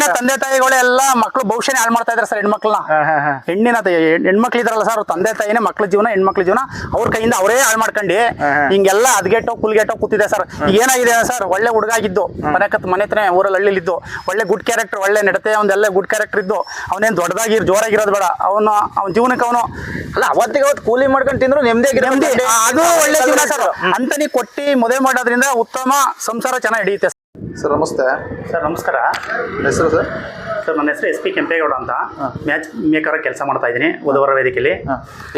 ಹೆಣ್ಣಿನ ತಂದೆ ತಾಯಿಗಳೆಲ್ಲ ಮಕ್ಳು ಭವಿಷ್ಯನೇ ಹಾಳು ಮಾಡ್ತಾ ಇದಾರೆ ಸರ್ ಹೆಣ್ಮಕ್ಳನ್ನ. ಹೆಣ್ಣಿನ ಹೆಣ್ಮಕ್ಳು ಇದಾರಲ್ಲ ಸರ್ ತಂದೆ ತಾಯಿನೇ ಮಕ್ಳ ಜೀವನ ಹೆಣ್ಮಕ್ಳ ಜೀವನ. ಅವ್ರ ಕೈಯಿಂದ ಅವರೇ ಹಾಳು ಮಾಡ್ಕೊಂಡು. ಹಿಂಗೆಲ್ಲ ಅದ್ಗೆಟ್ಟೋ ಕುಲ್ಗೆಟ್ಟೋ ಕೂತಿದೆ ಸರ್. ಈಗ ಏನಾಗಿದೆ ಸರ್? ಒಳ್ಳೆ ಹುಡುಗ ಆಗಿದ್ದು ಮನೆಕತ್ ಮನೆ ಹತ್ರನೇ ಊರಲ್ಲಿ ಹಳ್ಳಿಲಿದ್ದು. ಒಳ್ಳೆ ಗುಡ್ ಕ್ಯಾರೆಕ್ಟರ್ ಒಳ್ಳೆ ನಡತೆ ಒಂದೆಲ್ಲ ಗುಡ್ ಕ್ಯಾರೆಕ್ಟರ್ ಇದ್ದು. ಅವನೇನ್ ದೊಡ್ಡದಾಗಿ ಜೋರಾಗಿರೋದು ಬೇಡ. ಅವನು ಅವ್ನ ಜೀವನಕ್ಕೆ ಅವನು ಅಲ್ಲ ಅವತ್ತಿಗೆ ಅವತ್ತು ಕೂಲಿ ಮಾಡ್ಕೊಂಡು ತಿಂದ್ರು ನೆಮ್ಮದಿ ಅದು. ಒಳ್ಳೆ ಜೀವನ ಸರ್. ಅಂತನಿ ಕೊಟ್ಟಿ ಮದುವೆ ಮಾಡೋದ್ರಿಂದ ಉತ್ತಮ ಸಂಸಾರ ಚೆನ್ನಾಗಿ ಹಿಡಿಯುತ್ತೆ ಸರ್ ನಮಸ್ತೆ. ಸರ್ ನಮಸ್ಕಾರ. ಹೆಸರು ಸರ್? ಸರ್ ನನ್ನ ಹೆಸರು ಎಸ್ ಪಿ ಕೆಂಪೇಗೌಡ ಅಂತ. ಮ್ಯಾಚ್ ಮೇಕರ್ ಕೆಲಸ ಮಾಡ್ತಾ ಇದ್ದೀನಿ ಬುಧವಾರ ವೇದಿಕೆಯಲ್ಲಿ.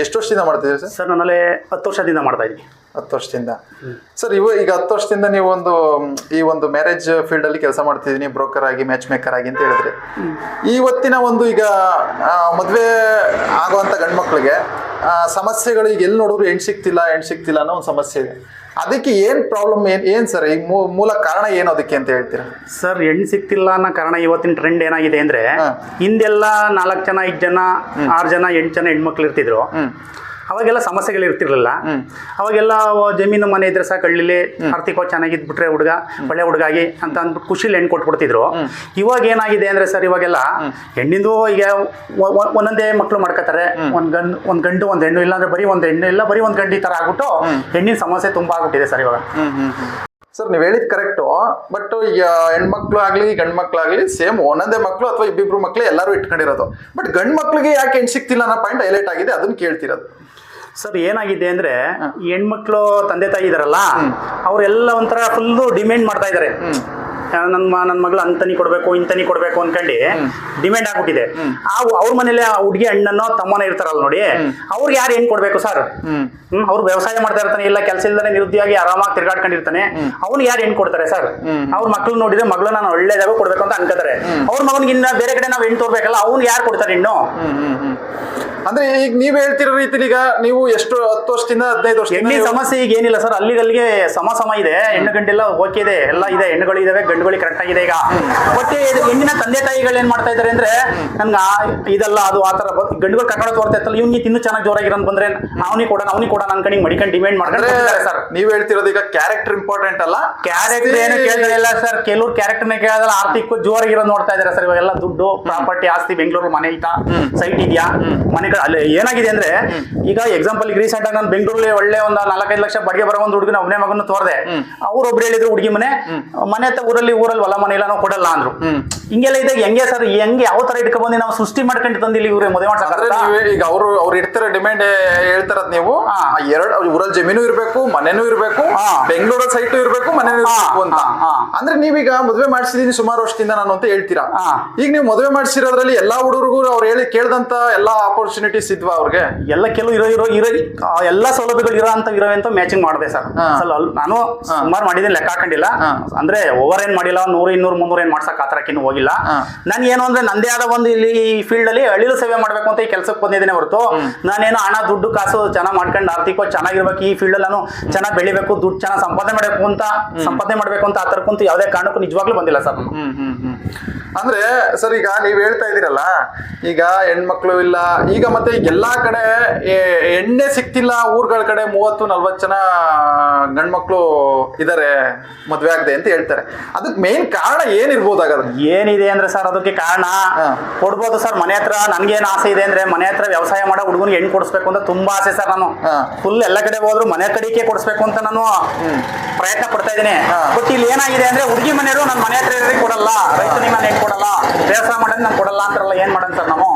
ಎಷ್ಟು ವರ್ಷದಿಂದ ಮಾಡ್ತಿದ್ದೀರಿ ಸರ್? ಸರ್ ನನ್ನಲ್ಲಿ ಹತ್ತು ವರ್ಷದಿಂದ ಮಾಡ್ತಾ ಇದ್ದೀನಿ. ಹತ್ತು ವರ್ಷದಿಂದ. ಸರ್ ಇವ ಈಗ ಹತ್ತು ವರ್ಷದಿಂದ ನೀವು ಒಂದು ಈ ಒಂದು ಮ್ಯಾರೇಜ್ ಫೀಲ್ಡ್ ಅಲ್ಲಿ ಕೆಲಸ ಮಾಡ್ತಿದ್ದೀನಿ ಬ್ರೋಕರ್ ಆಗಿ ಮ್ಯಾಚ್ ಮೇಕರ್ ಆಗಿ ಅಂತ ಹೇಳಿದ್ರಿ. ಇವತ್ತಿನ ಒಂದು ಈಗ ಮದುವೆ ಆಗುವಂಥ ಆಗುವಂತ ಗಂಡ್ಮಕ್ಳಿಗೆ ಆ, ಸಮಸ್ಯೆಗಳು ಈಗ ಎಲ್ಲಿ ನೋಡಿದ್ರು ಹೆಣ್ ಸಿಗ್ತಿಲ್ಲ ಹೆಣ್ ಸಿಗ್ತಿಲ್ಲ ಅನ್ನೋ ಒಂದು ಸಮಸ್ಯೆ ಇದೆ. ಅದಕ್ಕೆ ಏನು ಪ್ರಾಬ್ಲಮ್ ಏನು ಏನು ಸರ್ ಈ ಮೂಲ ಕಾರಣ ಏನು ಅದಕ್ಕೆ ಅಂತ ಹೇಳ್ತೀರಾ? ಸರ್ ಹೆಣ್ಣು ಸಿಕ್ತಿಲ್ಲ ಅನ್ನೋ ಕಾರಣ ಇವತ್ತಿನ ಟ್ರೆಂಡ್ ಏನಾಗಿದೆ ಅಂದ್ರೆ ಹಿಂದೆಲ್ಲ ನಾಲ್ಕು ಜನ ಐದು ಜನ ಆರು ಜನ ಎಂಟು ಜನ ಹೆಣ್ಮಕ್ಳು ಇರ್ತಿದ್ರು. ಅವಾಗೆಲ್ಲ ಸಮಸ್ಯೆಗಳು ಇರ್ತಿರ್ಲಿಲ್ಲ. ಅವಾಗೆಲ್ಲ ಜಮೀನು ಮನೆ ಇದ್ರೆ ಸಾಕು ಹಳ್ಳಿಲಿ ಆರ್ಥಿಕವಾಗಿ ಚೆನ್ನಾಗಿದ್ಬಿಟ್ರೆ ಹುಡುಗ ಒಳ್ಳೆ ಹುಡುಗ ಆಗಿ ಅಂತ ಅಂದ್ಬಿಟ್ಟು ಖುಷಿಲಿ ಹೆಣ್ಣು ಕೊಟ್ಬಿಡ್ತಿದ್ರು. ಇವಾಗ ಏನಾಗಿದೆ ಅಂದ್ರೆ ಸರ್ ಇವಾಗೆಲ್ಲ ಹೆಣ್ಣಿಂದು ಈಗ ಒಂದೊಂದೇ ಮಕ್ಕಳು ಮಾಡ್ಕೋತಾರೆ ಒಂದ್ ಗಂಡು ಒಂದ್ ಗಂಡು ಒಂದ್ ಹೆಣ್ಣು ಇಲ್ಲ ಅಂದ್ರೆ ಬರೀ ಒಂದ್ ಹೆಣ್ಣು ಇಲ್ಲ ಬರೀ ಒಂದ್ ಗಂಡು ಈ ತರ ಆಗ್ಬಿಟ್ಟು ಹೆಣ್ಣಿನ ಸಮಸ್ಯೆ ತುಂಬಾ ಆಗ್ಬಿಟ್ಟಿದೆ ಸರ್ ಇವಾಗ. ಸರ್ ನೀವು ಹೇಳಿದ್ ಕರೆಕ್ಟು ಬಟ್ ಈಗ ಹೆಣ್ಮಕ್ಳು ಆಗ್ಲಿ ಗಂಡ್ ಮಕ್ಳಾಗ್ಲಿ ಸೇಮ್ ಒಂದೊಂದೇ ಮಕ್ಳು ಅಥವಾ ಇಬ್ಬಿಬ್ರು ಮಕ್ಳು ಎಲ್ಲರೂ ಇಟ್ಕೊಂಡಿರೋದು. ಬಟ್ ಗಂಡ್ ಮಕ್ಳಿಗೆ ಯಾಕೆ ಹೆಣ್ ಸಿಗ್ತಿಲ್ಲ ಅನ್ನೋ ಪಾಯಿಂಟ್ ಹೈಲೈಟ್ ಆಗಿದೆ ಅದನ್ನ ಕೇಳ್ತಿರೋದು. ಸರ್ ಏನಾಗಿದೆ ಅಂದ್ರೆ ಈ ಹೆಣ್ಮಕ್ಳು ತಂದೆ ತಾಯಿ ಇದಾರಲ್ಲ ಅವರೆಲ್ಲ ಒಂಥರ ಫುಲ್ಲು ಡಿಮ್ಯಾಂಡ್ ಮಾಡ್ತಾ ಇದಾರೆ. ನನ್ನ ನನ್ನ ಮಗಳು ಅಂತನಿ ಕೊಡ್ಬೇಕು ಇಂತನಿ ಕೊಡ್ಬೇಕು ಅನ್ಕೊಂಡು ಡಿಮ್ಯಾಂಡ್ ಆಗ್ಬಿಟ್ಟಿದೆ. ಆ ಅವ್ರ ಮನೇಲಿ ಆ ಹುಡುಗಿ ಅಣ್ಣನೋ ತಮ್ಮನ ಇರ್ತಾರಲ್ಲ ನೋಡಿ ಅವ್ರಿಗೆ ಯಾರು ಏನ್ ಕೊಡ್ಬೇಕು ಸರ್? ಹ್ಮ್. ಅವ್ರು ವ್ಯವಸಾಯ ಮಾಡ್ತಾ ಇರ್ತಾನೆ ಇಲ್ಲ ಕೆಲಸ ಇಲ್ದಾನೆ ನಿರುದ್ಯೋಗಿ ಆರಾಮಾಗಿ ತಿರ್ಗಾಡ್ಕೊಂಡಿರ್ತಾನೆ ಅವ್ನು ಯಾರು ಹೆಣ್ ಕೊಡ್ತಾರೆ ಸರ್? ಅವ್ರ ಮಕ್ಳು ನೋಡಿದ್ರೆ ಮಗಳು ನಾನು ಒಳ್ಳೇದಾಗ ಕೊಡ್ಬೇಕು ಅಂತ ಅನ್ಕೋತಾರೆ. ಅವ್ರ ಮಗನಿಗೆ ಇನ್ನ ಬೇರೆ ಕಡೆ ನಾವು ಹೆಣ್ ತೋರ್ಬೇಕಲ್ಲ ಅವ್ನು ಯಾರು ಕೊಡ್ತಾರೆ ಇನ್ನು ಅಂದ್ರೆ ಈಗ ನೀವ್ ಹೇಳ್ತಿರೋ ರೀತಿಲಿ ಈಗ ನೀವು ಎಷ್ಟು ಹತ್ತು ವರ್ಷದಿಂದ ಹದಿನೈದು ವರ್ಷ ಎಣ್ಣೆ ಸಮಸ್ಯೆ ಈಗ ಏನಿಲ್ಲ ಸರ್ ಅಲ್ಲಿಗಲ್ಲಿಗೆ ಅಲ್ಲಿಗೆ ಸಮ ಸಮ ಇದೆ ಹೆಣ್ಣು ಗಂಡೆಲ್ಲ ಓಕೆ ಇದೆ ಎಲ್ಲ ಇದೆ ಹೆಣ್ಣುಗಳು ಇದಾವೆ ಗಂಡುಗಳಿಗೆ ಕರೆಕ್ಟ್ ಆಗಿದೆ ಈಗ. ಮತ್ತೆ ಇದು ಹೆಣ್ಣಿನ ತಂದೆ ತಾಯಿಗಳು ಏನ್ ಮಾಡ್ತಾ ಇದಾರೆ ಅಂದ್ರೆ ನನ್ಗೆ ಇದಲ್ಲ ಅದು ಆತರ ತರ ಗಂಡುಗಳು ಕರ್ಕೊಂಡು ತೋರ್ತಾ ಇತ್ತಲ್ಲ ಇವ್ನಿಗೆ ಇನ್ನೂ ಚೆನ್ನಾಗಿ ಜೋರಾಗಿರೋನ್ ಬಂದ್ರೆ ಅವನಿಗೆ ಕೊಡೋಣ ಅವನಿಗೆ ಕೊಡೋಣ ಅನ್ಕೊಂಡು ಮಡಿಕೊಂಡು ಡಿಮ್ಯಾಂಡ್ ಮಾಡ್ತಾರೆ ಸರ್. ನೀವ್ ಹೇಳ್ತಿರೋದು ಈಗ ಕ್ಯಾರೆಕ್ಟರ್ ಇಂಪಾರ್ಟೆಂಟ್ ಅಲ್ಲ? ಕ್ಯಾರೆಕ್ಟರ್ ಏನು ಕೇಳ್ತಾ ಇಲ್ಲ ಸರ್ ಕೆಲವ್ರು ಕ್ಯಾರೆಕ್ಟರ್ನ ಕೇಳೋದಲ್ಲ ಆರ್ಥಿಕ ಜೋರಾಗಿರೋದು ನೋಡ್ತಾ ಇದಾರೆ ಸರ್ ಇವಾಗೆಲ್ಲ ದುಡ್ಡು ಪ್ರಾಪರ್ಟಿ ಆಸ್ತಿ ಬೆಂಗಳೂರು ಮನೆ ಐತಾ ಸೈಟ್ ಇದೆಯಾ? ಮನೆಗಳು ಅಲ್ಲಿ ಏನಾಗಿದೆ ಅಂದ್ರೆ ಈಗ ಎಕ್ಸಾಂಪಲ್ ಈಗ ರೀಸೆಂಟ್ ಆಗಿ ನಾನು ಬೆಂಗಳೂರಲ್ಲಿ ಒಳ್ಳೆ ಒಂದು ನಾಲ್ಕೈದು ಲಕ್ಷ ಬಡಿಗೆ ಬರೋ ಒಂದು ಹುಡುಗನ ಒಬ್ಬನೇ ಮಗನ ತೋರ್ದೆ. ಅವ್ರೊಬ್ರು ಹೇಳಿದ್ರು ಹುಡುಗಿ ಮನೆ ಮನೆ ಹತ್ತ ಊರಲ್ಲಿ ಊರಲ್ಲಿ ಹೊಲ ಮನೆ ಇಲ್ಲ ನಾವು ಕೊಡಲ್ಲ ಅಂದ್ರು. ಹಿಂಗೆಲ್ಲ ಇದಾಗ ಹೆಂಗೆ ಸರ್ ಹೆಂಗೆ ಯಾವ ತರ ಇಟ್ಕೊಂಡ್ಬಂದು ನಾವು ಸೃಷ್ಟಿ ಮಾಡ್ಕೊಂಡು ತಂದಿಲ್ಲ ಇವ್ರೆ ಮದುವೆ ನೀವೇ ಈಗ ಅವರು ಅವ್ರು ಇಡ್ತಾರೆ ಡಿಮ್ಯಾಂಡ್ ಹೇಳ್ತಾರದ್ ನೀವು. ಎರಡು ಊರಲ್ಲಿ ಜಮೀನು ಇರಬೇಕು ಮನೆನೂ ಇರಬೇಕು ಬೆಂಗಳೂರ ಸೈಟು ಇರಬೇಕು ಮನೆನೂ ಇರಬೇಕು ಅಂತ. ಅಂದ್ರೆ ನೀವೀಗ ಮದುವೆ ಮಾಡಿಸಿದೀನಿ ಸುಮಾರು ವರ್ಷದಿಂದ ನಾನು ಅಂತ ಹೇಳ್ತೀರಾ. ಈಗ ನೀವು ಮದುವೆ ಮಾಡಿಸಿರೋದ್ರಲ್ಲಿ ಎಲ್ಲಾ ಹುಡುಗರಿಗೂ ಅವ್ರು ಹೇಳಿ ಕೇಳ್ದಂತ ಎಲ್ಲಾ ಆಪರ್ಚುನಿಟೀಸ್ ಇದ್ವಾ ಅವ್ರಿಗೆ? ಎಲ್ಲ ಕೆಲವು ಇರೋ ಇರೋ ಇರೋ ಎಲ್ಲ ಸೌಲಭ್ಯಗಳು ಇರೋ ಅಂತ ಇರೋ ಅಂತ ಮ್ಯಾಚಿಂಗ್ ಮಾಡಿದೆ ಸರ್. ನಾನು ಸುಮಾರು ಮಾಡಿದ್ದೀನಿ ಲೆಕ್ಕ ಹಾಕೊಂಡಿಲ್ಲ. ಅಂದ್ರೆ ಓವರ್ ಏನ್ ಮಾಡಿಲ್ಲ ನೂರು ಇನ್ನೂರು ಮುನ್ನೂರ ಏನ್ ಮಾಡ್ಸಕ್ ಆ ತರಕ್ಕಿನ್ನು ಹೋಗಿಲ್ಲ. ನಾನು ಏನು ಅಂದ್ರೆ ನಂದೇ ಆದ ಒಂದು ಇಲ್ಲಿ ಈ ಫೀಲ್ಡ್ ಅಲ್ಲಿ ಅಳಿಲು ಸೇವೆ ಮಾಡ್ಬೇಕು ಅಂತ ಈ ಕೆಲಸಕ್ಕೆ ಬಂದಿದ್ದೇನೆ ಹೊರತು. ನಾನೇನು ಹಣ ದುಡ್ಡು ಕಾಸು ಚೆನ್ನಾಗಿ ಮಾಡ್ಕೊಂಡು ಆರ್ಥಿಕವಾಗಿ ಚೆನ್ನಾಗಿರ್ಬೇಕು. ಈ ಫೀಲ್ಡ್ ನಾನು ಚೆನ್ನಾಗಿ ಬೆಳಿಬೇಕು ದುಡ್ಡು ಚೆನ್ನಾಗಿ ಸಂಪಾದನೆ ಮಾಡಬೇಕು ಅಂತ ಸಂಪಾದನೆ ಮಾಡ್ಬೇಕು ಅಂತ ಆ ತರಕ್ಕಂತೂ ಯಾವುದೇ ಕಾರಣಕ್ಕೂ ನಿಜವಾಗ್ಲೂ ಬಂದಿಲ್ಲ ಸರ್. ನಾನು ಹ್ಮ್. ಅಂದ್ರೆ ಸರ್ ಈಗ ನೀವ್ ಹೇಳ್ತಾ ಇದೀರಲ್ಲ ಈಗ ಹೆಣ್ಮಕ್ಳು ಇಲ್ಲ ಈಗ ಮತ್ತೆ ಎಲ್ಲಾ ಕಡೆ ಎಣ್ಣೆ ಸಿಕ್ತಿಲ್ಲ ಊರ್ಗಳ ಕಡೆ ಮೂವತ್ತು ನಲ್ವತ್ತು ಜನ ಗಂಡ್ಮಕ್ಳು ಇದಾರೆ ಮದ್ವೆ ಆಗದೆ ಅಂತ ಹೇಳ್ತಾರೆ. ಅದಕ್ಕೆ ಮೇನ್ ಕಾರಣ ಏನಿರ್ಬೋದು ಹಾಗಾದ್ರೆ? ಏನಿದೆ ಅಂದ್ರೆ ಸರ್ ಅದಕ್ಕೆ ಕಾರಣ. ಕೊಡ್ಬೋದು ಸರ್ ಮನೆ ಹತ್ರ ನನ್ಗೇನು ಆಸೆ ಇದೆ ಅಂದ್ರೆ ಮನೆ ಹತ್ರ ವ್ಯವಸಾಯ ಮಾಡೋ ಹುಡುಗನಿಗೆ ಹೆಣ್ಣು ಕೊಡಿಸ್ಬೇಕು ಅಂತ ತುಂಬಾ ಆಸೆ ಸರ್ ನಾನು. ಫುಲ್ ಎಲ್ಲ ಕಡೆ ಹೋದ್ರು ಮನೆ ಕಡೆಗೆ ಕೊಡಿಸ್ಬೇಕು ಅಂತ ನಾನು. ಪ್ರಯತ್ನ ಪಡ್ತಾ ಇದ್ದೀನಿ. ಬಟ್ ಇಲ್ಲಿ ಏನಾಗಿದೆ ಅಂದ್ರೆ ಹುಡುಗಿ ಮನೆಯವರು ನನ್ನ ಮನೆ ಹತ್ರ ಇರೋರಿಗೆ ಕೊಡಲ್ಲ ರೈತನಿಗೆ ನಾನು ಹೆಣ್ಣು ಕೊಡಲ್ಲ ವ್ಯವಸಾಯ ಮಾಡೋದು ನಾನು ಕೊಡಲ್ಲ ಅಂತಾರಲ್ಲ ಏನ್ ಮಾಡೋಣ ಸರ್ ನಾವು?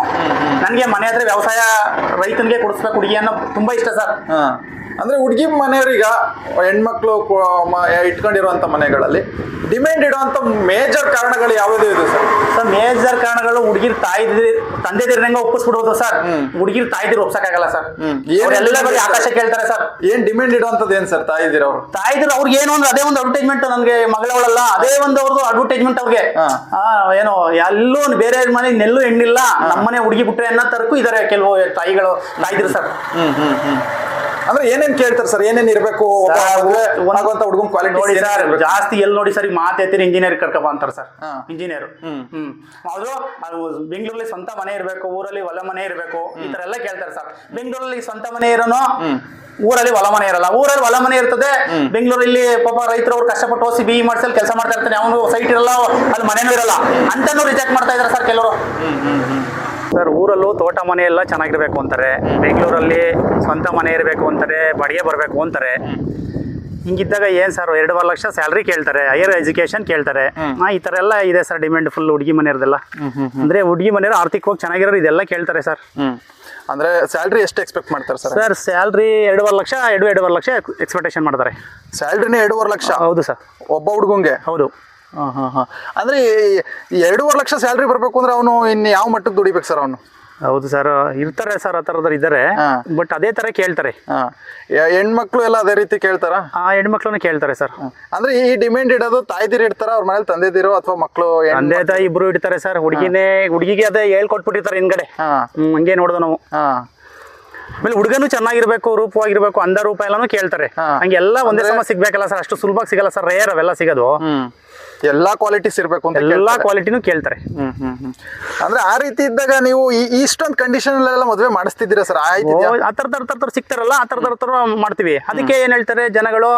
ನನಗೆ ಮನೆ ಹತ್ರ ವ್ಯವಸಾಯ ರೈತನಿಗೆ ಕೊಡಿಸ್ಬೇಕು ಹುಡುಗಿ ಅನ್ನೋ ತುಂಬಾ ಇಷ್ಟ ಸರ್. ಅಂದ್ರೆ ಹುಡುಗಿ ಮನೆಯವ್ರೀಗ ಹೆಣ್ಮಕ್ಳು ಇಟ್ಕೊಂಡಿರುವಂತ ಮನೆಗಳಲ್ಲಿ ಡಿಮ್ಯಾಂಡ್ ಇಡುವಂತ ಮೇಜರ್ ಕಾರಣಗಳು ಯಾವ್ದು ಇದೆ ಸರ್? ಸರ್ ಮೇಜರ್ ಕಾರಣಗಳು ಹುಡುಗಿರ್ ತಾಯಿದಿರಿ ತಂದೆದಿರಂಗ ಒಪ್ಪಿಸ್ಬಿಡ್ಬೋದು ಸರ್. ಹುಡುಗಿರ್ ತಾಯಿದಿರು ಒಪ್ಸಕ್ಕಾಗಲ್ಲ ಸರ್. ಎಲ್ಲ ಬರೀ? ಆಕಾಶ ಕೇಳ್ತಾರೆ ಸರ್. ಏನ್ ಡಿಮ್ಯಾಂಡ್ ಇಡುವಂತದ್ದು ಏನ್ ಸರ್ ತಾಯಿದಿರವ್ರು ತಾಯಿದ್ರು ಅವ್ರಿಗೆ ಏನು ಅಂದ್ರೆ ಅದೇ ಒಂದು ಅಡ್ವರ್ಟೈಸ್ಮೆಂಟ್ ನನಗೆ ಮಗಳವಳಲ್ಲ ಅದೇ ಒಂದು ಅವ್ರದ್ದು ಅಡ್ವರ್ಟೈಸ್ಮೆಂಟ್ ಅವ್ರಿಗೆ. ಏನು ಆ, ಏನೋ ಎಲ್ಲೂ ಬೇರೆ ಮನೆ ನೆಲ್ಲು ಹೆಣ್ಣಿಲ್ಲ ನಮ್ಮನೆ ಹುಡುಗಿ ಬಿಟ್ರೆ ಅನ್ನೋ ತರಕು ಇದಾರೆ ಕೆಲವು ತಾಯಿಗಳು ತಾಯಿದ್ರು ಸರ್ ಹ್ಮ್ ಹ್ಮ್ ಹ್ಮ್. ಅಂದ್ರೆ ಏನೇನ್ ಕೇಳ್ತಾರೆ ಸರ್? ಏನೇನ್ ಇರಬೇಕು? ಆಗುವಂತ ಹುಡುಗನ್ ಕ್ವಾಲಿಟಿ ನೋಡಿ ಸರ್ ಜಾಸ್ತಿ ಎಲ್ಲಿ ನೋಡಿ ಸರ್ ಮಾತೇತಿನ ಇಂಜಿನಿಯರ್ ಕರ್ಕಪ್ಪ ಅಂತಾರೆ ಸರ್. ಇಂಜಿನಿಯರ್ ಹ್ಮ್. ಅದು ಬೆಂಗಳೂರಲ್ಲಿ ಸ್ವಂತ ಮನೆ ಇರಬೇಕು ಊರಲ್ಲಿ ಹೊಲ ಮನೆ ಇರಬೇಕು ಈ ತರ ಎಲ್ಲ ಕೇಳ್ತಾರೆ ಸರ್. ಬೆಂಗಳೂರಲ್ಲಿ ಸ್ವಂತ ಮನೆ ಇರೋನು ಊರಲ್ಲಿ ಹೊಲ ಮನೆ ಇರಲ್ಲ. ಊರಲ್ಲಿ ಹೊಲ ಮನೆ ಇರ್ತದೆ ಬೆಂಗಳೂರಲ್ಲಿ ಪಾಪ ರೈತರು ಅವ್ರು ಕಷ್ಟಪಟ್ಟು ಓಸಿ ಬಿ ಮಾಡ್ಸಲ್ ಕೆಲಸ ಮಾಡ್ತಾ ಇರ್ತಾನೆ ಅವನು ಸೈಟ್ ಇರಲ್ಲ ಅಲ್ಲಿ ಮನೆನೂ ಇರಲ್ಲ. ಅಂತನೂ ರಿಜೆಕ್ಟ್ ಮಾಡ್ತಾ ಇದಾರೆ ಸರ್ ಕೆಲವರು. ಸರ್ ಊರಲ್ಲೂ ತೋಟ ಮನೆ ಎಲ್ಲ ಚೆನ್ನಾಗಿರ್ಬೇಕು ಅಂತಾರೆ. ಬೆಂಗಳೂರಲ್ಲಿ ಸ್ವಂತ ಮನೆ ಇರಬೇಕು ಅಂತಾರೆ ಬಾಡಿಗೆ ಬರಬೇಕು ಅಂತಾರೆ. ಹಿಂಗಿದ್ದಾಗ ಏನ್ ಸರ್ ಎರಡೂವರೆ ಲಕ್ಷ ಸ್ಯಾಲ್ರಿ ಕೇಳ್ತಾರೆ ಹೈಯರ್ ಎಜುಕೇಶನ್ ಕೇಳ್ತಾರೆ. ಹಾ, ಈ ತರ ಎಲ್ಲ ಇದೆ ಸರ್ ಡಿಮ್ಯಾಂಡ್ ಫುಲ್ ಹುಡುಗಿ ಮನೆಯವ್ರದೆಲ್ಲ. ಅಂದ್ರೆ ಹುಡುಗಿ ಮನೆಯವರು ಆರ್ಥಿಕವಾಗಿ ಚೆನ್ನಾಗಿರೋರು ಇದೆಲ್ಲ ಕೇಳ್ತಾರೆ ಸರ್. ಅಂದ್ರೆ ಸ್ಯಾಲ್ರಿ ಎಷ್ಟು ಎಕ್ಸ್ಪೆಕ್ಟ್ ಮಾಡ್ತಾರೆ ಸರ್? ಸರ್ ಸ್ಯಾಲ್ರಿ ಎರಡೂವರೆ ಲಕ್ಷ ಎರಡು ಎರಡೂವರೆ ಲಕ್ಷ ಎಕ್ಸ್ಪೆಕ್ಟೇಷನ್ ಮಾಡ್ತಾರೆ. ಸ್ಯಾಲ್ರಿನೇ ಎರಡೂವರೆ ಲಕ್ಷ? ಹೌದು ಸರ್. ಒಬ್ಬ ಹುಡುಗಂಗೆ? ಹೌದು. ಅಂದ್ರೆ ಎರಡೂವರೆ ಲಕ್ಷ ಸ್ಯಾಲ್ರಿ ಬರ್ಬೇಕು ಅಂದ್ರೆ ಅವನು ಇನ್ನು ಯಾವ ಮಟ್ಟಕ್ಕೆ ದುಡಿಬೇಕು ಸರ್ ಅವನು? ಹೌದು ಸರ್ ಇರ್ತಾರೆ ಸರ್ ಆ ಥರದವ್ರು ಇದ್ದಾರೆ. ಬಟ್ ಅದೇ ಥರ ಕೇಳ್ತಾರೆ. ಹೆಣ್ಮಕ್ಳು ಎಲ್ಲ ಅದೇ ರೀತಿ ಕೇಳ್ತಾರ? ಆ ಹೆಣ್ಮಕ್ಳನ್ನ ಕೇಳ್ತಾರೆ ಸರ್. ಅಂದ್ರೆ ಈ ಡಿಮ್ಯಾಂಡ್ ಇಡೋದು ತಾಯ್ದಿರು ಇಡ್ತಾರ? ಅವ್ರ ಮನೇಲಿ ತಂದೆದಿರೋ ಅಥವಾ ಮಕ್ಕಳು ತಂದೆ ತಾಯಿ ಇಬ್ರು ಇಡ್ತಾರೆ ಸರ್. ಹುಡುಗಿನೇ ಹುಡುಗಿಗೆ ಅದೇ ಹೇಳ್ಕೊಟ್ಬಿಟ್ಟಿರ್ತಾರೆ ಹಿಂದ್ಗಡೆ. ಹಂಗೆ ನೋಡ್ದು ನಾವು. ಹಾ. ಆಮೇಲೆ ಹುಡುಗನು ಚೆನ್ನಾಗಿರ್ಬೇಕು ರೂಪವಾಗಿರ್ಬೇಕು ಅಂದ ರೂಪ ಎಲ್ಲಾನು ಕೇಳ್ತಾರೆ. ಹಂಗೆಲ್ಲ ಒಂದೇ ಸಮ ಸಿಗ್ಬೇಕಲ್ಲ ಸರ್. ಅಷ್ಟು ಸುಲಭವಾಗಿ ಸಿಗಲ್ಲ ಸರ್. ರೇರ್ ಅವೆಲ್ಲ ಸಿಗೋದು. ಎಲ್ಲಾ ಕ್ವಾಲಿಟೀಸ್ ಇರ್ಬೇಕು ಅಂತ ಎಲ್ಲಾ. ಕ್ವಾಲಿಟಿನೂ ಕೇಳ್ತಾರೆ. ಅಂದ್ರೆ ಆ ರೀತಿ ಇದ್ದಾಗ ನೀವು ಈ- ಇಷ್ಟೊಂದು ಕಂಡೀಷನ್ ಎಲ್ಲ ಮದುವೆ ಮಾಡಿಸ್ತಿದ್ದೀರಾ ಸರ್? ಆಯ್ತು ಆ ಥರದ ಥರ ಸಿಗ್ತಾರಲ್ಲ ಆ ಥರದ ಥರ ಮಾಡ್ತೀವಿ. ಅದಕ್ಕೆ ಏನ್ ಹೇಳ್ತಾರೆ ಜನಗಳು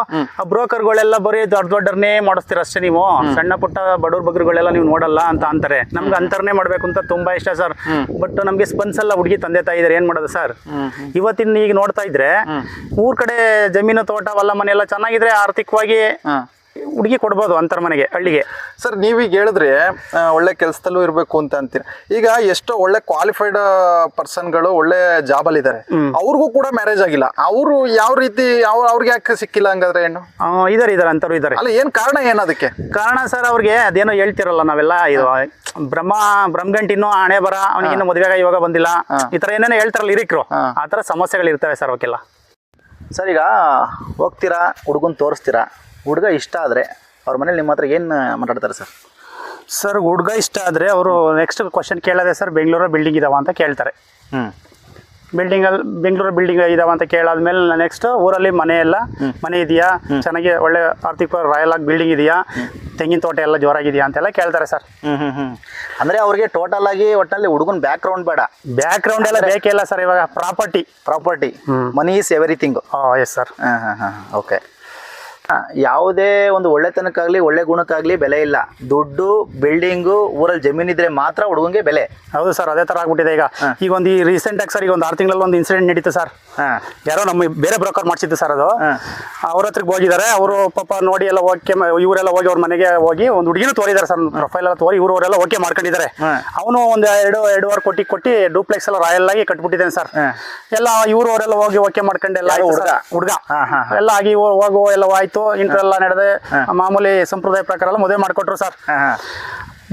ಬ್ರೋಕರ್ಗಳೆಲ್ಲ ಬರೀ ದೊಡ್ಡ ದೊಡ್ಡರ್ನೇ ಮಾಡಿಸ್ತೀರ ಅಷ್ಟೇ ನೀವು? ಸಣ್ಣ ಪುಟ್ಟ ಬಡವ್ರ ಬಗ್ರುಗಳೆಲ್ಲ ನೀವು ನೋಡಲ್ಲ ಅಂತ ಅಂತಾರೆ. ನಮ್ಗೆ ಅಂತರ್ನೇ ಮಾಡ್ಬೇಕು ಅಂತ ತುಂಬಾ ಇಷ್ಟ ಸರ್. ಬಟ್ ನಮ್ಗೆ ಎಲ್ಲಾ ಹುಡುಗಿ ತಂದೆ ತಾಯಿ ಇದಾರೆ ಏನ್ ಮಾಡೋದು ಸರ್? ಇವತ್ತಿನ ಈಗ ನೋಡ್ತಾ ಇದ್ರೆ ಊರ್ ಕಡೆ ಜಮೀನು ತೋಟ ಹೊಲ ಮನೆ ಎಲ್ಲ ಚೆನ್ನಾಗಿದ್ರೆ ಆರ್ಥಿಕವಾಗಿ ಹುಡುಗಿ ಕೊಡ್ಬೋದು ಅಂತರ್ ಮನೆಗೆ ಹಳ್ಳಿಗೆ. ಸರ್ ನೀವೀಗ ಹೇಳಿದ್ರೆ ಆ, ಒಳ್ಳೆ ಕೆಲಸದಲ್ಲೂ ಇರಬೇಕು ಅಂತ ಅಂತೀರ. ಈಗ ಎಷ್ಟೋ ಒಳ್ಳೆ ಕ್ವಾಲಿಫೈಡ್ ಪರ್ಸನ್ಗಳು ಒಳ್ಳೆ ಜಾಬಲ್ಲಿ ಇದ್ದಾರೆ ಅವ್ರಿಗೂ ಕೂಡ ಮ್ಯಾರೇಜ್ ಆಗಿಲ್ಲ. ಅವರು ಯಾವ ರೀತಿ ಯಾವ ಅವ್ರಿಗೆ ಯಾಕೆ ಸಿಕ್ಕಿಲ್ಲ ಹಂಗಾದ್ರೆ ಏನು? ಇದಾರೆ ಇದಾರೆ ಅಂತವ್ರು ಇದಾರೆ. ಅಲ್ಲ ಏನ್ ಕಾರಣ ಏನು ಅದಕ್ಕೆ? ಕಾರಣ ಸರ್ ಅವ್ರಿಗೆ ಅದೇನೋ ಹೇಳ್ತಿರಲ್ಲ ನಾವೆಲ್ಲ ಇದು ಬ್ರಹ್ಮ ಬ್ರಹ್ಮಗಂಟಿನೂ ಹಣೆ ಬರ ಅವನಿಗಿನ್ನು ಮದುವೆಗೆ ಇವಾಗ ಬಂದಿಲ್ಲ. ಈ ಥರ ಏನೇನೋ ಹೇಳ್ತಾರಲ್ಲ ಇರಿಕ್ರು ಆ ಥರ ಸಮಸ್ಯೆಗಳು ಇರ್ತವೆ ಸರ್ ಅವಕ್ಕೆಲ್ಲ. ಸರ್ ಈಗ ಹೋಗ್ತೀರಾ ಹುಡುಗನ್ ತೋರಿಸ್ತೀರಾ? ಹುಡುಗ ಇಷ್ಟ ಆದರೆ ಅವ್ರ ಮನೇಲಿ ನಿಮ್ಮ ಹತ್ರ ಏನು ಮಾತಾಡ್ತಾರೆ ಸರ್? ಸರ್ ಹುಡುಗ ಇಷ್ಟ ಆದರೆ ಅವರು ನೆಕ್ಸ್ಟ್ ಕ್ವಶನ್ ಕೇಳೋದೆ ಸರ್ ಬೆಂಗಳೂರ ಬಿಲ್ಡಿಂಗ್ ಇದಾವ ಅಂತ ಕೇಳ್ತಾರೆ. ಹ್ಞೂ ಬಿಲ್ಡಿಂಗಲ್ಲಿ ಬೆಂಗಳೂರು ಬಿಲ್ಡಿಂಗ್ ಇದಾವ ಅಂತ ಕೇಳಾದ್ಮೇಲೆ ನೆಕ್ಸ್ಟ್ ಊರಲ್ಲಿ ಮನೆ ಎಲ್ಲ ಮನೆ ಇದೆಯಾ? ಚೆನ್ನಾಗಿ ಒಳ್ಳೆ ಆರ್ಥಿಕ ರಾಯಲ್ ಆಗಿ ಬಿಲ್ಡಿಂಗ್ ಇದೆಯಾ? ತೆಂಗಿನ ತೋಟ ಎಲ್ಲ ಜೋರಾಗಿದೆಯಾ ಅಂತೆಲ್ಲ ಕೇಳ್ತಾರೆ ಸರ್. ಹ್ಞೂ ಹ್ಞೂ ಹ್ಞೂ ಅಂದರೆ ಅವ್ರಿಗೆ ಟೋಟಲ್ ಆಗಿ ಒಟ್ಟಿನಲ್ಲಿ ಹುಡುಗನ ಬ್ಯಾಕ್ ಗ್ರೌಂಡ್ ಬೇಡ. ಬ್ಯಾಕ್ ಗ್ರೌಂಡ್ ಎಲ್ಲ ಬೇಕೇ ಇಲ್ಲ ಸರ್ ಇವಾಗ property property money is everything yes sir ಹಾಂ ಹಾಂ ಹಾಂ ಓಕೆ ಯಾವುದೇ ಒಂದು ಒಳ್ಳೆತನಕ್ಕಾಗಲಿ ಒಳ್ಳೆ ಗುಣಕ್ಕಾಗಲಿ ಬೆಲೆ ಇಲ್ಲ. ದುಡ್ಡು ಬಿಲ್ಡಿಂಗು ಊರಲ್ಲಿ ಜಮೀನಿದ್ರೆ ಮಾತ್ರ ಹುಡುಗಂಗೆ ಬೆಲೆ. ಹೌದು ಸರ್ ಅದೇ ತರ ಆಗ್ಬಿಟ್ಟಿದೆ ಈಗ. ಈಗ ಒಂದು ಈ ರೀಸೆಂಟ್ ಆಗಿ ಸರ್ ಈಗ ಒಂದು ಆರು ತಿಂಗಳಲ್ಲಿ ಒಂದು ಇನ್ಸಿಡೆಂಟ್ ನಡೀತು ಸರ್ ಯಾರೋ ನಮ್ಮ ಬೇರೆ ಬ್ರೋಕರ್ ಮಾಡಿಸಿದ್ದು ಸರ್ ಅದು. ಅವ್ರ ಹತ್ರಕ್ಕೆ ಹೋಗಿದ್ದಾರೆ ಅವರು ಪಾಪ ನೋಡಿ ಎಲ್ಲ ಓಕೆ ಇವರೆಲ್ಲ ಹೋಗಿ ಅವ್ರ ಮನೆಗೆ ಹೋಗಿ ಒಂದು ಹುಡುಗಿನೂ ತೋರಿದ್ದಾರೆ ಸರ್ ಪ್ರೊಫೈಲ್ ಎಲ್ಲ ತೋರಿ ಇವರು ಅವರೆಲ್ಲ ಓಕೆ ಮಾಡ್ಕೊಂಡಿದ್ದಾರೆ ಅವನು ಒಂದು ಎರಡು ಎರಡೂವರೆ ಕೋಟಿ ಕೊಟ್ಟು ಡೂಪ್ಲೆಕ್ಸ್ ಎಲ್ಲ ರಾಯಲ್ ಆಗಿ ಕಟ್ಬಿಟ್ಟಿದ್ದೇನೆ ಸರ್ ಎಲ್ಲ ಇವರು ಅವರೆಲ್ಲ ಹೋಗಿ ಓಕೆ ಮಾಡ್ಕೊಂಡೆಲ್ಲ ಹುಡುಗ. ಹುಡುಗ. ಎಲ್ಲ ಆಗಿ ಹೋಗು ಎಲ್ಲ ಆಯ್ತು. ಇಂಟರ್ ಎಲ್ಲ ನಡೆದೆ ಮಾಮೂಲಿ ಸಂಪ್ರದಾಯ ಪ್ರಕಾರ ಎಲ್ಲ ಮದುವೆ ಮಾಡಿಕೊಟ್ರು ಸರ್.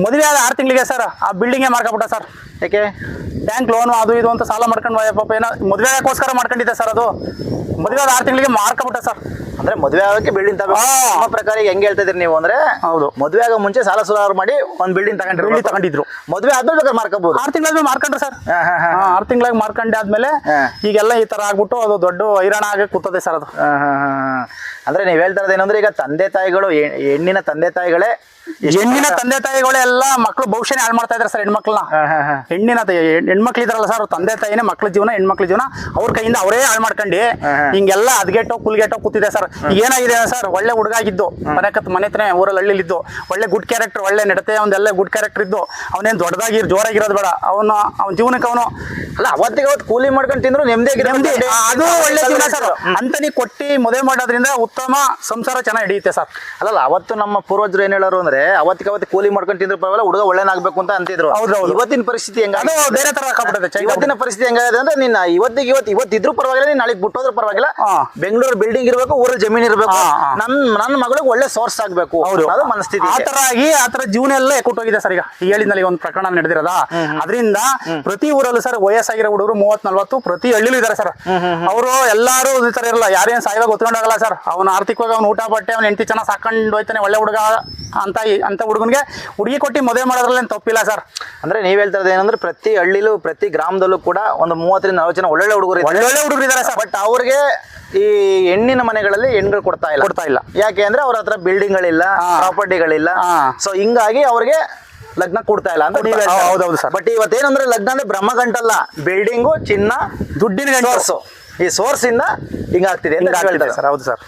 ಮದುವೆ ಆದ ಆರು ತಿಂಗಳಿಗೆ ಸರ್ ಆ ಬಿಲ್ಡಿಂಗೇ ಮಾಡ್ಕೊಬಿಟ್ಟ ಸರ್. ಯಾಕೆ? ಬ್ಯಾಂಕ್ ಲೋನು ಅದು ಇದು ಅಂತ ಸಾಲ ಮಾಡ್ಕೊಂಡು ಪಾಪ ಏನೋ ಮದುವೆಗೋಸ್ಕರ ಮಾಡ್ಕೊಂಡಿದ್ದೆ ಸರ್ ಅದು. ಮದುವೆ ಆದ ಆರು ತಿಂಗಳಿಗೆ ಮಾರ್ಕೊಬಿಟ್ಟ ಸರ್. ಅಂದ್ರೆ ಮದುವೆ ಆಗೋಕೆ ಬಿಲ್ಡಿಂಗ್ ತಗೋ ಆ. ನಮ್ಮ ಪ್ರಕಾರ ಹೆಂಗ್ ಹೇಳ್ತಿದ್ರಿ ಇದೀರಿ ನೀವು ಅಂದ್ರೆ ಹೌದು. ಮದುವೆ ಆಗೋ ಮುಂಚೆ ಸಾಲ ಸುಧಾರ ಮಾಡಿ ಒಂದ್ ಬಿಲ್ಡಿಂಗ್ ತಗೊಂಡ್ರಿ ಬಿಲ್ಡಿಂಗ್ ತಗೊಂಡಿದ್ರು. ಮದುವೆ ಆದ್ಮೇಲೆ ಬೇಕಾದ್ರೆ ಮಾರ್ಕೋಬಹುದು ಆರು ತಿಂಗಳಾದ್ಮೇಲೆ ಮಾರ್ಕೊಂಡ್ರೆ ಸರ್ ಹಾ, ಹಾ, ಹಾ. ಆರು ತಿಂಗಳಾಗಿ ಮಾರ್ಕೊಂಡೆ ಆದ್ಮೇಲೆ. ಈಗೆಲ್ಲ ಈ ತರ ಆಗ್ಬಿಟ್ಟು ಅದು ದೊಡ್ಡ ಹೈರಾಣ ಆಗಿ ಕೂತದೆ ಸರ್ ಅದು ಅಂದ್ರೆ ನೀವ್ ಹೇಳ್ತಾ ಏನಂದ್ರೆ ಈಗ ತಂದೆ ತಾಯಿಗಳು ಹೆಣ್ಣಿನ ತಂದೆ ತಾಯಿಗಳೇ ಹೆಣ್ಣಿನ ತಂದೆ ತಾಯಿಗಳು ಎಲ್ಲ ಮಕ್ಕಳು ಭವಿಷ್ಯನೇ ಹಾಳು ಮಾಡ್ತಾ ಇದಾರೆ ಸರ್ ಹೆಣ್ಮಕ್ಳನ್ನ. ಹೆಣ್ಣಿನ ಹೆಣ್ಮಕ್ಳು ಇದಾರಲ್ಲ ಸರ್ ತಂದೆ ತಾಯಿನೇ ಮಕ್ಳ ಜೀವನ ಹೆಣ್ಮಕ್ಳ ಜೀವನ ಅವ್ರ ಕೈಯಿಂದ ಅವರೇ ಹಾಳು ಮಾಡ್ಕೊಂಡು ಹಿಂಗೆಲ್ಲ ಅದ್ಗೆಟ್ಟೋ ಕುಲ್ಗೆಟ್ಟೋ ಕೂತಿದೆ ಸರ್ ಈಗ ಏನಾಗಿದೆ ಸರ್? ಒಳ್ಳೆ ಹುಡುಗ ಆಗಿದ್ದು. ಮನೆ ಕತ್ ಮನೆ ಹತ್ರನೇ ಊರಲ್ಲಿ ಹಳ್ಳಿಲಿದ್ದು. ಒಳ್ಳೆ ಗುಡ್ ಕ್ಯಾರೆಕ್ಟರ್ ಒಳ್ಳೆ ನಡತೆ ಒಂದೆಲ್ಲ ಗುಡ್ ಕ್ಯಾರೆಕ್ಟರ್ ಇದ್ದು. ಅವನೇನು ದೊಡ್ಡದಾಗಿ ಜೋರಾಗಿರೋದು ಬೇಡ. ಅವನು ಅವನ ಜೀವನಕ್ಕೆ ಅವನು ಅಲ್ಲ ಅವತ್ತಿಗೆ ಅವತ್ತು ಕೂಲಿ ಮಾಡ್ಕೊಂಡು ತಿಂದ್ರು ನೆಮ್ಮದಿ ನೆಮ್ಮದಿ ಅದು ಒಳ್ಳೆ ಜೀವನ ಸರ್. ಅಂತ ನೀವು ಕೊಟ್ಟಿ ಮದುವೆ ಮಾಡೋದ್ರಿಂದ ಉತ್ತಮ ಸಂಸಾರ ಚೆನ್ನಾಗಿ ಹಿಡಿಯುತ್ತೆ ಸರ್. ಅಲ್ಲಲ್ಲ ಅವತ್ತು ನಮ್ಮ ಪೂರ್ವಜರು ಏನ್ ಹೇಳೋರು ಅಂದ್ರೆ ಅವತ್ತಿಗೆ ಅವತ್ತು ಕೂಲಿ ಮಾಡ್ಕೊಂಡು ತಿಂದ್ರು ಪರವಾಗಿಲ್ಲ ಹುಡುಗ ಒಳ್ಳೆನಾಗ್ಬೇಕು ಅಂತ ಅಂತಿದ್ರು. ಇವತ್ತಿನ ಪರಿಸ್ಥಿತಿ ಹೆಂಗ ಅದು ಬೇರೆ ತರ change ಇವತ್ತಿನ ಪರಿಸ್ಥಿತಿ ಹೆಂಗಾಗಿದೆ ಅಂದ್ರೆ ನಿನ್ನ ಇವತ್ತಿಗೆ ಇವತ್ತು ಇವತ್ತಿದ್ರು ಪರವಾಗಿಲ್ಲ ನೀನ್ ನಾಳೆಗೆ ಬಿಟ್ಟೋದ್ರ ಪರವಾಗಿಲ್ಲ. ಬೆಂಗಳೂರು ಬಿಲ್ಡಿಂಗ್ ಇರಬೇಕು ಊರಲ್ಲಿ ಜಮೀನ್ ಇರಬೇಕು. ನನ್ ನನ್ನ ಮಗಳಿಗೆ ಒಳ್ಳೆ ಸೋರ್ಸ್ ಆಗ್ಬೇಕು ಅದು ಮನಸ್ಥಿತಿ ಆ ತರ ಆಗಿ ಆತರ ತರ ಜೀವನ ಎಲ್ಲ ಹೋಗಿದೆ ಸರ್ ಈಗ. ಹೇಳಿದ್ನಲ್ಲಿ ಒಂದು ಪ್ರಕರಣ ನಡೆದಿರದ? ಅದರಿಂದ ಪ್ರತಿ ಊರಲ್ಲೂ ಸರ್ ವಯಸ್ಸಾಗಿರೋ ಹುಡುಗರು ಮೂವತ್ ನಲ್ವತ್ತು ಪ್ರತಿ ಹಳ್ಳಿಲೂ ಇದಾರೆ ಸರ್. ಅವರು ಎಲ್ಲಾರು ತರ ಇರಲ್ಲ. ಯಾರೇನ್ ಸಾಯಿವಾಗ ಗೊತ್ಕೊಂಡಾಗಲ್ಲ ಸರ್. ಅವನ ಆರ್ಥಿಕವಾಗಿ ಅವ್ನ ಊಟ ಬಟ್ಟೆ ಅವ್ನ ಹೆಂಡತಿ ಚೆನ್ನಾಗಿ ಸಾಕೊಂಡು ಹೋಯ್ತಾನೆ ಒಳ್ಳೆ ಹುಡುಗ ಅಂತ ಅಂತ ಹುಡುಗನಿಗೆ ಹುಡುಗಿ ಕೊಟ್ಟು ಮದುವೆ ಮಾಡೋದ್ರಲ್ಲಿ ಏನ್ ತಪ್ಪಿಲ್ಲ ಸರ್. ಅಂದ್ರೆ ನೀವ್ ಹೇಳ್ತಾ ಏನಂದ್ರೆ ಪ್ರತಿ ಹಳ್ಳಿಲೂ ಪ್ರತಿ ಗ್ರಾಮದಲ್ಲೂ ಕೂಡ ಒಂದು ಮೂವತ್ತರಿಂದ ನಲವತ್ತು ಜನ ಒಳ್ಳೊಳ್ಳೆ ಹುಡುಗರು ಒಳ್ಳೊಳ್ಳೆ ಹುಡುಗರು ಇದಾರೆ ಸರ್. ಬಟ್ ಅವ್ರಿಗೆ ಈ ಹೆಣ್ಣಿನ ಮನೆಗಳಲ್ಲಿ ಹೆಣ್ಗಳು ಕೊಡ್ತಾ ಇಲ್ಲ. ಕೊಡ್ತಾ ಇಲ್ಲ. ಯಾಕೆ ಅಂದ್ರೆ ಅವ್ರ ಹತ್ರ ಬಿಲ್ಡಿಂಗ್ಗಳಿಲ್ಲ ಗಳಿಲ್ಲ ಪ್ರಾಪರ್ಟಿಗಳಿಲ್ಲ. ಸೊ ಹಿಂಗಾಗಿ ಅವ್ರಿಗೆ ಲಗ್ನ ಕೊಡ್ತಾ ಇಲ್ಲ ಅಂತ ಹೌದು, ಹೌದು, sir. ಬಟ್ ಇವತ್ತೇನಂದ್ರೆ ಲಗ್ನ ಅಂದ್ರೆ ಬ್ರಹ್ಮಗಂಟಲ್ಲ. ಬಿಲ್ಡಿಂಗು ಚಿನ್ನ ದುಡ್ಡಿನ ಈ ಸೋರ್ಸ್ ಇಂದ ಹಿಂಗಾಗ್ತಿದೆ ಸರ್. ಹೌದು ಸರ್.